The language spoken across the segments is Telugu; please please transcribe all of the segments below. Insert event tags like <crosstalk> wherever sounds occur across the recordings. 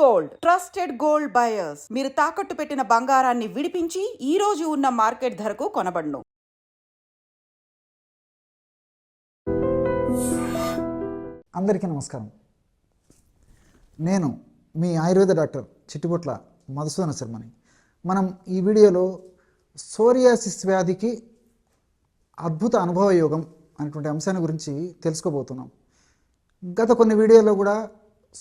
Gold trusted gold buyers. మీరు తాకట్టు పెట్టిన బంగారాన్ని విడిపించి ఈ రోజు ఉన్న మార్కెట్ ధరకు కొనబడును. అందరికీ నమస్కారం. నేను మీ ఆయుర్వేద డాక్టర్ చిట్టిబొట్ల మధుసూదన శర్మని. మనం ఈ వీడియోలో సోరియాసిస్ వ్యాధికి అద్భుత అనుభవ యోగం అనేటువంటి అంశాన్ని గురించి తెలుసుకోబోతున్నాం. గత కొన్ని వీడియోలో కూడా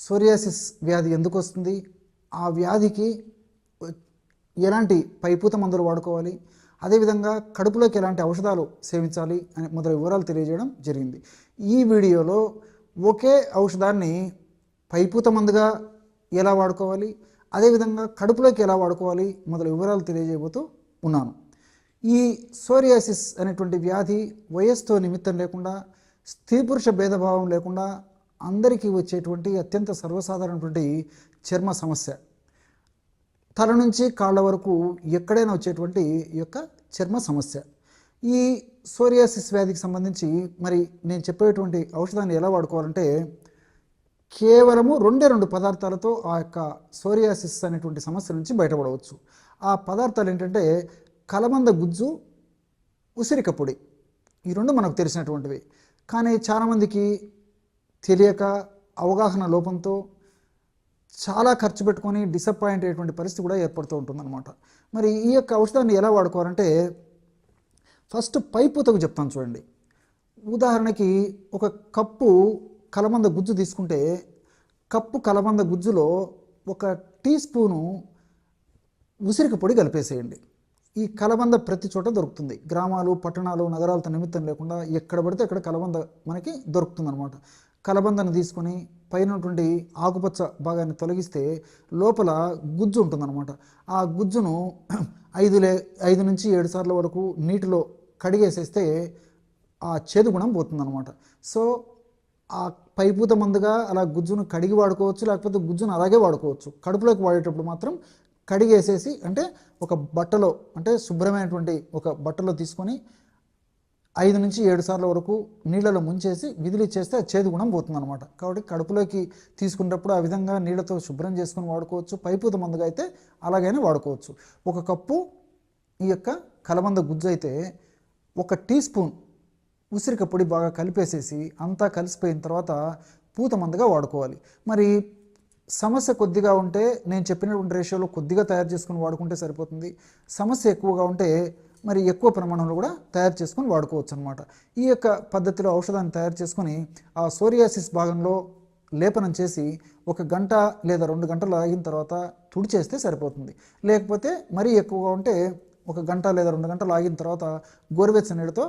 సోరియాసిస్ వ్యాధి ఎందుకు వస్తుంది? ఆ వ్యాధికి ఎలాంటి పైపూత మందులు వాడుకోవాలి? అదేవిధంగా కడుపులోకి ఎలాంటి ఔషధాలు సేవించాలి అనే మొదలైన వివరాలు తెలియజేయడం జరిగింది. ఈ వీడియోలో ఒకే ఔషధాన్ని పైపూత మందుగా ఎలా వాడుకోవాలి? అదేవిధంగా కడుపులోకి ఎలా వాడుకోవాలి? మొదలైన వివరాలు తెలియజేయబోతూ ఉన్నాను. ఈ సోరియాసిస్ అనేటువంటి వ్యాధి వయస్సుతో నిమిత్తం లేకుండా స్త్రీ పురుష భేదభావం లేకుండా అందరికీ వచ్చేటువంటి అత్యంత సర్వసాధారణటువంటి చర్మ సమస్య. తల నుంచి కాళ్ళ వరకు ఎక్కడైనా వచ్చేటువంటి ఈ యొక్క చర్మ సమస్య. ఈ సోరియాసిస్ వ్యాధికి సంబంధించి మరి నేను చెప్పేటువంటి ఔషధాన్ని ఎలా వాడుకోవాలంటే కేవలము రెండే రెండు పదార్థాలతో ఆ యొక్క సోరియాసిస్ అనేటువంటి సమస్య నుంచి బయటపడవచ్చు. ఆ పదార్థాలు ఏంటంటే కలబంద గుజ్జు ఉసిరిక పొడి ఈ రెండు మనకు తెలిసినటువంటివి. కానీ చాలామందికి తెలియక అవగాహన లోపంతో చాలా ఖర్చు పెట్టుకొని డిసప్పాయింట్ అయ్యేటువంటి పరిస్థితి కూడా ఏర్పడుతూ ఉంటుందన్నమాట. మరి ఈ యొక్క ఔషధాన్ని ఎలా వాడుకోవాలంటే ఫస్ట్ పైపూతకు చెప్తాను చూడండి. ఉదాహరణకి ఒక కప్పు కలబంద గుజ్జు తీసుకుంటే కప్పు కలబంద గుజ్జులో ఒక టీ స్పూను ఉసిరిక పొడి కలిపేసేయండి. ఈ కలబంద ప్రతి చోట దొరుకుతుంది. గ్రామాలు పట్టణాలు నగరాలతో నిమిత్తం లేకుండా ఎక్కడ పడితే అక్కడ కలబంద మనకి దొరుకుతుంది అనమాట కలబందను తీసుకొని పైన ఉన్నటువంటి ఆకుపచ్చ భాగాన్ని తొలగిస్తే లోపల గుజ్జు ఉంటుందన్నమాట. ఆ గుజ్జును <clears throat> ఐదు లే ఐదు నుంచి ఏడు సార్ల వరకు నీటిలో కడిగేసేస్తే ఆ చేదు గుణం పోతుందన్నమాట. సో ఆ పైపూత మందుగా అలా గుజ్జును కడిగి వాడుకోవచ్చు లేకపోతే గుజ్జును అలాగే వాడుకోవచ్చు. కడుపులోకి వాడేటప్పుడు మాత్రం కడిగేసేసి అంటే ఒక బట్టలో అంటే శుభ్రమైనటువంటి ఒక బట్టలో తీసుకొని ఐదు నుంచి ఏడు సార్ల వరకు నీళ్ళలో ముంచేసి విదిలిచ్చేస్తే చేస్తే చేదు గుణం పోతుంది అనమాట కాబట్టి కడుపులోకి తీసుకున్నప్పుడు ఆ విధంగా నీళ్ళతో శుభ్రం చేసుకుని వాడుకోవచ్చు. పైపూత మందుగా అయితే అలాగైనా వాడుకోవచ్చు. ఒక కప్పు ఈ యొక్క కలబంద గుజ్జు అయితే ఒక టీ స్పూన్ ఉసిరిక పొడి బాగా కలిపేసేసి అంతా కలిసిపోయిన తర్వాత పూత మందుగా వాడుకోవాలి. మరి సమస్య కొద్దిగా ఉంటే నేను చెప్పినటువంటి రేషియోలో కొద్దిగా తయారు చేసుకుని వాడుకుంటే సరిపోతుంది. సమస్య ఎక్కువగా ఉంటే మరి ఎక్కువ ప్రమాణంలో కూడా తయారు చేసుకొని వాడుకోవచ్చు అనమాట ఈ యొక్క పద్ధతిలో ఔషధాన్ని తయారు చేసుకొని ఆ సోరియాసిస్ భాగంలో లేపనం చేసి ఒక గంట లేదా రెండు గంటలు ఆగిన తర్వాత తుడిచేస్తే సరిపోతుంది. లేకపోతే మరీ ఎక్కువగా ఉంటే ఒక గంట లేదా రెండు గంటలు ఆగిన తర్వాత గోరువెచ్చని నీళ్ళతో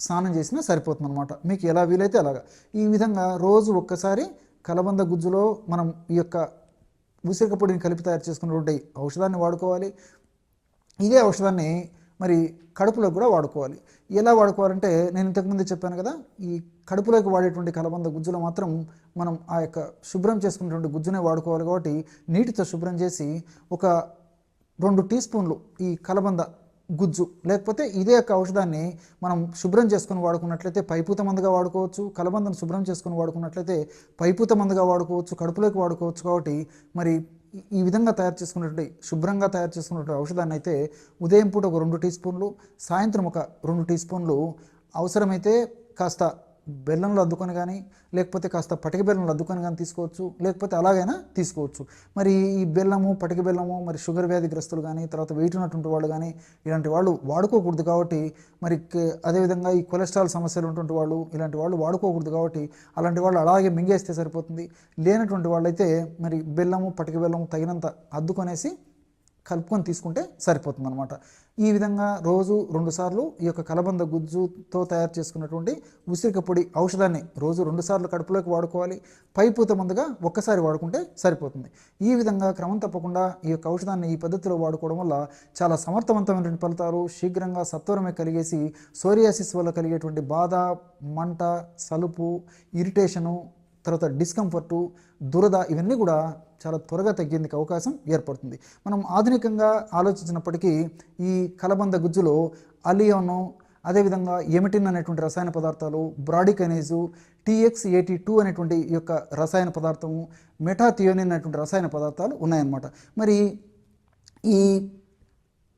స్నానం చేసినా సరిపోతుంది అనమాట మీకు ఎలా వీలైతే అలాగా. ఈ విధంగా రోజు ఒక్కసారి కలబంద గుజ్జులో మనం ఈ యొక్క ఉసిరిక పొడిని కలిపి తయారు చేసుకున్నటువంటి ఔషధాన్ని వాడుకోవాలి. ఇదే ఔషధాన్ని మరి కడుపులోకి కూడా వాడుకోవాలి. ఎలా వాడుకోవాలంటే నేను ఇంతకుముందు చెప్పాను కదా ఈ కడుపులోకి వాడేటువంటి కలబంద గుజ్జులో మాత్రం మనం ఆ యొక్క శుభ్రం చేసుకున్నటువంటి గుజ్జునే వాడుకోవాలి కాబట్టి నీటితో శుభ్రం చేసి ఒక రెండు టీ స్పూన్లు ఈ కలబంద గుజ్జు లేకపోతే ఇదే యొక్క ఔషధాన్ని మనం శుభ్రం చేసుకుని వాడుకున్నట్లయితే పైపూత మందుగా వాడుకోవచ్చు కలబందను శుభ్రం చేసుకుని వాడుకున్నట్లయితే పైపూత మందుగా వాడుకోవచ్చు కడుపులోకి వాడుకోవచ్చు కాబట్టి మరి ఈ- విధంగా తయారు చేసుకున్నటువంటి శుభ్రంగా తయారు చేసుకున్నటువంటి ఔషధాన్ని అయితే ఉదయం పూట ఒక రెండు టీ స్పూన్లు సాయంత్రం ఒక రెండు టీ స్పూన్లు అవసరమైతే కాస్త బెల్లంలో అద్దుకొని కానీ లేకపోతే కాస్త పటిక బెల్లంలో అద్దుకొని కానీ తీసుకోవచ్చు లేకపోతే అలాగైనా తీసుకోవచ్చు. మరి ఈ బెల్లము పటిక బెల్లము మరి షుగర్ వ్యాధిగ్రస్తులు కానీ తర్వాత వెయిట్ ఉన్నటువంటి వాళ్ళు కానీ ఇలాంటి వాళ్ళు వాడుకోకూడదు కాబట్టి మరి అదేవిధంగా ఈ కొలెస్ట్రాల్ సమస్యలు ఉన్నటువంటి వాళ్ళు ఇలాంటి వాళ్ళు వాడుకోకూడదు కాబట్టి అలాంటి వాళ్ళు అలాగే మింగేస్తే సరిపోతుంది. లేనటువంటి వాళ్ళైతే మరి బెల్లము పటిక బెల్లము తగినంత అద్దుకొనేసి కలుపుకొని తీసుకుంటే సరిపోతుంది అనమాట ఈ విధంగా రోజు రెండుసార్లు ఈ యొక్క కలబంద గుజ్జుతో తయారు చేసుకున్నటువంటి ఉసిరిక పొడి ఔషధాన్ని రోజు రెండుసార్లు కడుపులోకి వాడుకోవాలి. పైపూత ముందుగా ఒక్కసారి వాడుకుంటే సరిపోతుంది. ఈ విధంగా క్రమం తప్పకుండా ఈ యొక్క ఔషధాన్ని ఈ పద్ధతిలో వాడుకోవడం వల్ల చాలా సమర్థవంతమైనటువంటి ఫలితాలు శీఘ్రంగా సత్వరమే కలిగేసి సోరియాసిస్ వల్ల కలిగేటువంటి బాధ మంట సలుపు ఇరిటేషను తర్వాత డిస్కంఫర్టు దురద ఇవన్నీ కూడా చాలా త్వరగా తగ్గేందుకు అవకాశం ఏర్పడుతుంది. మనం ఆధునికంగా ఆలోచించినప్పటికీ ఈ కలబంద గుజ్జులో అలియోను అదేవిధంగా ఎమిటిన్ అనేటువంటి రసాయన పదార్థాలు బ్రాడికైనేజు టీఎక్స్ ఏటీ టూ అనేటువంటి ఈ యొక్క రసాయన పదార్థము మెటాథియోనిన్ అనేటువంటి రసాయన పదార్థాలు ఉన్నాయన్నమాట. మరి ఈ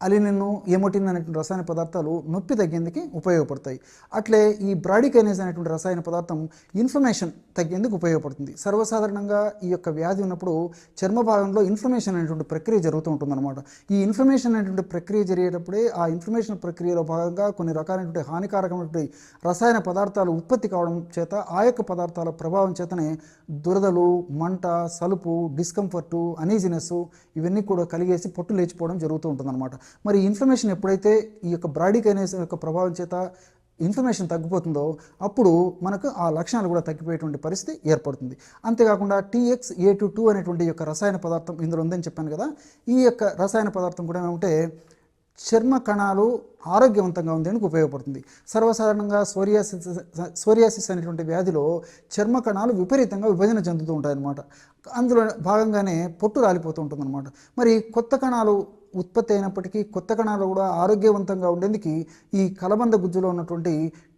అలినిన్ ఎమోటిన్ అనేటువంటి రసాయన పదార్థాలు నొప్పి తగ్గేందుకు ఉపయోగపడతాయి. అట్లే ఈ బ్రాడికైనేజ్ అనేటువంటి రసాయన పదార్థం ఇన్ఫ్లమేషన్ తగ్గేందుకు ఉపయోగపడుతుంది. సర్వసాధారణంగా ఈ యొక్క వ్యాధి ఉన్నప్పుడు చర్మ భాగంలో ఇన్ఫ్లమేషన్ అనేటువంటి ప్రక్రియ జరుగుతూ ఉంటుందన్నమాట. ఈ ఇన్ఫ్లమేషన్ అనేటువంటి ప్రక్రియ జరిగేటప్పుడే ఆ ఇన్ఫ్లమేషన్ ప్రక్రియలో భాగంగా కొన్ని రకాలైనటువంటి హానికారకమైనటువంటి రసాయన పదార్థాలు ఉత్పత్తి కావడం చేత ఆ యొక్క పదార్థాల ప్రభావం చేతనే దురదలు మంట సలుపు డిస్కంఫర్టు అనీజినెస్ ఇవన్నీ కూడా కలిగేసి పొట్టు లేచిపోవడం జరుగుతూ ఉంటుందన్నమాట. మరి ఇన్ఫ్లమేషన్ ఎప్పుడైతే ఈ యొక్క బ్రాడికైనేస్ యొక్క ప్రభావం చేత ఇన్ఫ్లమేషన్ తగ్గిపోతుందో అప్పుడు మనకు ఆ లక్షణాలు కూడా తగ్గిపోయేటువంటి పరిస్థితి ఏర్పడుతుంది. అంతేకాకుండా టీఎక్స్ ఏ టు టూ అనేటువంటి యొక్క రసాయన పదార్థం ఇందులో ఉందని చెప్పాను కదా ఈ యొక్క రసాయన పదార్థం కూడా ఏమంటే చర్మ కణాలు ఆరోగ్యవంతంగా ఉండేందుకు ఉపయోగపడుతుంది. సర్వసాధారణంగా సోరియాసిస్ సోరియాసిస్ అనేటువంటి వ్యాధిలో చర్మ కణాలు విపరీతంగా విభజన చెందుతూ ఉంటాయన్నమాట. అందులో భాగంగానే పొట్టు రాలిపోతూ ఉంటుందన్నమాట. మరి కొత్త కణాలు ఉత్పత్తి అయినప్పటికీ కొత్త కణాలు కూడా ఆరోగ్యవంతంగా ఉండేందుకు ఈ కలబంద గుజ్జులో ఉన్నటువంటి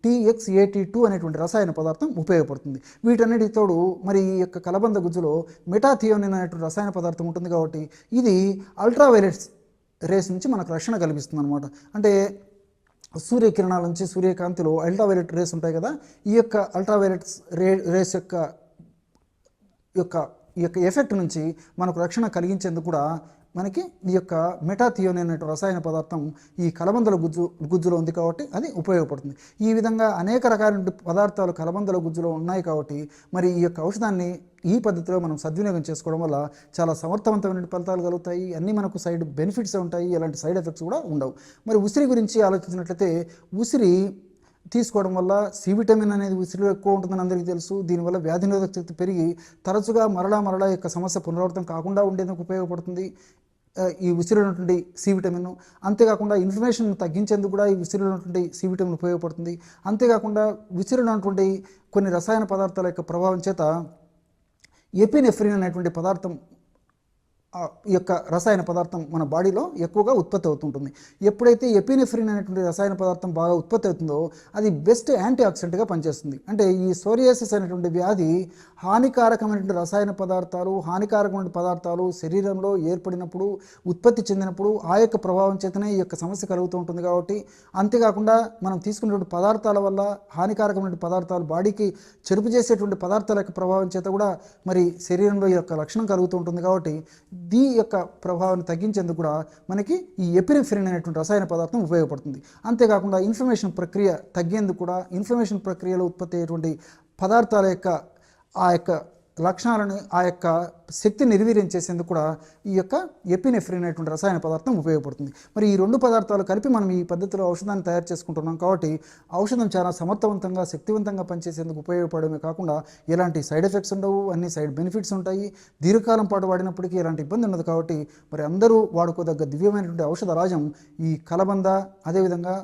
టీఎక్స్ఏటీ టూ అనేటువంటి రసాయన పదార్థం ఉపయోగపడుతుంది. వీటన్నిటి తోడు మరి ఈ యొక్క కలబంద గుజ్జులో మెటాథియోనిన్ అనేటువంటి రసాయన పదార్థం ఉంటుంది కాబట్టి ఇది అల్ట్రావైలెట్స్ రేస్ నుంచి మనకు రక్షణ కల్పిస్తుంది అనమాట అంటే సూర్యకిరణాల నుంచి సూర్యకాంతిలో అల్ట్రావైలెట్ రేస్ ఉంటాయి కదా ఈ యొక్క అల్ట్రావైలెట్స్ రే రేస్ యొక్క యొక్క ఈ యొక్క ఎఫెక్ట్ నుంచి మనకు రక్షణ కలిగించేందుకు కూడా మనకి ఈ యొక్క మెటాథియోన్ అనే రసాయన పదార్థం ఈ కలబందల గుజ్జు గుజ్జులో ఉంది కాబట్టి అది ఉపయోగపడుతుంది. ఈ విధంగా అనేక రకాల పదార్థాలు కలబందల గుజ్జులో ఉన్నాయి కాబట్టి మరి ఈ యొక్క ఔషధాన్ని ఈ పద్ధతిలో మనం సద్వినియోగం చేసుకోవడం వల్ల చాలా సమర్థవంతమైన ఫలితాలు కలుగుతాయి. అన్నీ మనకు సైడ్ బెనిఫిట్స్ ఉంటాయి. ఎలాంటి సైడ్ ఎఫెక్ట్స్ కూడా ఉండవు. మరి ఉసిరి గురించి ఆలోచించినట్లయితే ఉసిరి తీసుకోవడం వల్ల సి విటమిన్ అనేది ఉసిరిలో ఎక్కువ ఉంటుందని అందరికీ తెలుసు. దీనివల్ల వ్యాధి నిరోధక శక్తి పెరిగి తరచుగా మరలా మరలా యొక్క సమస్య పునరావృతం కాకుండా ఉండేందుకు ఉపయోగపడుతుంది. ఈ విసిరినటువంటి ఉన్నటువంటి సి విటమిన్. అంతేకాకుండా ఇన్ఫ్లమేషన్ తగ్గించేందుకు కూడా ఈ విసిరినటువంటి ఉన్నటువంటి సి విటమిన్ ఉపయోగపడుతుంది. అంతేకాకుండా విసిరినటువంటి ఉన్నటువంటి కొన్ని రసాయన పదార్థాల యొక్క ప్రభావం చేత ఎపినెఫ్రిన్ అనేటువంటి పదార్థం ఈ యొక్క రసాయన పదార్థం మన బాడీలో ఎక్కువగా ఉత్పత్తి అవుతుంటుంది. ఎప్పుడైతే ఎపినెఫ్రిన్ అనేటువంటి రసాయన పదార్థం బాగా ఉత్పత్తి అవుతుందో అది బెస్ట్ యాంటీ ఆక్సిడెంట్గా పనిచేస్తుంది. అంటే ఈ సోరియాసిస్ అనేటువంటి వ్యాధి హానికారకమైనటువంటి రసాయన పదార్థాలు హానికారకమైన పదార్థాలు శరీరంలో ఏర్పడినప్పుడు ఉత్పత్తి చెందినప్పుడు ఆ యొక్క ప్రభావం చేతనే ఈ యొక్క సమస్య కలుగుతూ ఉంటుంది కాబట్టి అంతేకాకుండా మనం తీసుకున్నటువంటి పదార్థాల వల్ల హానికారకమైన పదార్థాలు బాడీకి చెరుపు చేసేటువంటి పదార్థాల యొక్క ప్రభావం చేత కూడా మరి శరీరంలో ఈ యొక్క లక్షణం కలుగుతూ ఉంటుంది కాబట్టి దీ యొక్క ప్రభావాన్ని తగ్గించేందుకు కూడా మనకి ఈ ఎపిరిఫిరిన్ అనేటువంటి రసాయన పదార్థం ఉపయోగపడుతుంది. అంతేకాకుండా ఇన్ఫ్లమేషన్ ప్రక్రియ తగ్గేందుకు కూడా ఇన్ఫ్లమేషన్ ప్రక్రియలో ఉత్పత్తి అయ్యేటువంటి పదార్థాల యొక్క ఆ యొక్క లక్షణాలను ఆ యొక్క శక్తిని నిర్వీర్యం చేసేందుకు కూడా ఈ యొక్క ఎపినెఫ్రిన్ అనేటువంటి రసాయన పదార్థం ఉపయోగపడుతుంది. మరి ఈ రెండు పదార్థాలు కలిపి మనం ఈ పద్ధతిలో ఔషధాన్ని తయారు చేసుకుంటున్నాం కాబట్టి ఔషధం చాలా సమర్థవంతంగా శక్తివంతంగా పనిచేసేందుకు ఉపయోగపడమే కాకుండా ఎలాంటి సైడ్ ఎఫెక్ట్స్ ఉండవు అన్ని సైడ్ బెనిఫిట్స్ ఉంటాయి. దీర్ఘకాలం పాటు వాడినప్పటికీ ఎలాంటి ఇబ్బంది ఉండదు కాబట్టి మరి అందరూ వాడుకోదగ్గ దివ్యమైనటువంటి ఔషధ రాజం ఈ కలబంద అదేవిధంగా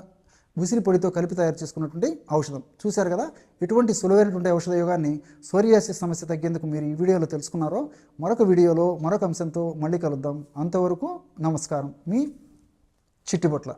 ఉసిరి పొడితో కలిపి తయారు చేసుకున్నటువంటి ఔషధం. చూశారు కదా? ఎటువంటి సులువైనటువంటి ఔషధ యోగాన్ని సోరియాసిస్ సమస్య తగ్గేందుకు మీరు ఈ వీడియోలో తెలుసుకున్నారో మరొక వీడియోలో మరొక అంశంతో మళ్ళీ కలుద్దాం. అంతవరకు నమస్కారం. మీ చిట్టిబొట్ల.